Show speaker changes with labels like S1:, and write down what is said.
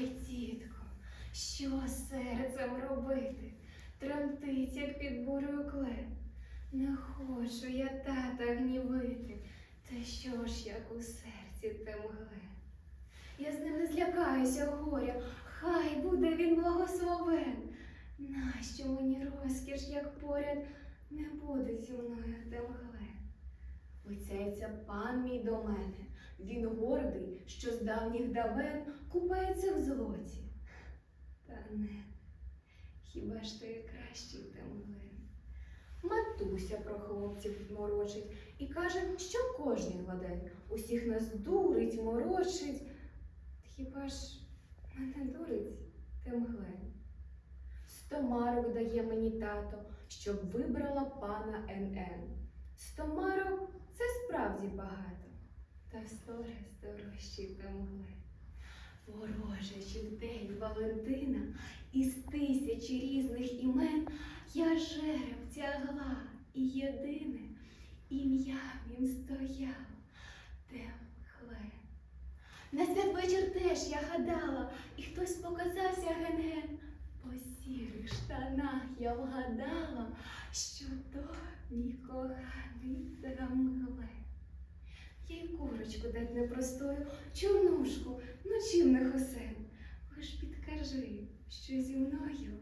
S1: Ой, тітко, що серцем робити? Тремтить, як під бурою клеп. Не хочу я тата гнівити, та що ж як у серці те мгле? Я з ним не злякаюся горя, хай буде він благословен. Нащо мені розкіш, як поряд не буде зі мною те мгле? Лицяється пан мій до мене, він гордий, що з давніх давен купається в злоті. Та не, хіба ж то є кращий темглин? Матуся про хлопців морочить і каже, що кожний ладен усіх нас дурить, морочить. Хіба ж мене дурить темглен? Сто марок дає мені тато, щоб вибрала пана НН. Сто справді багато, та в сто раз дорожчі темгле. Ворожачи в день Валентина із тисячі різних імен я жереб тягла, і єдине ім'я їм стояло Темгле. На святвечір теж я гадала, і хтось показався ген-ген. По сірих штанах я вгадала, що то мій коханий Темгле. Я й курочку дать непростою, чорнушку, ну чим не хосен. Лиш підкажи, що зі мною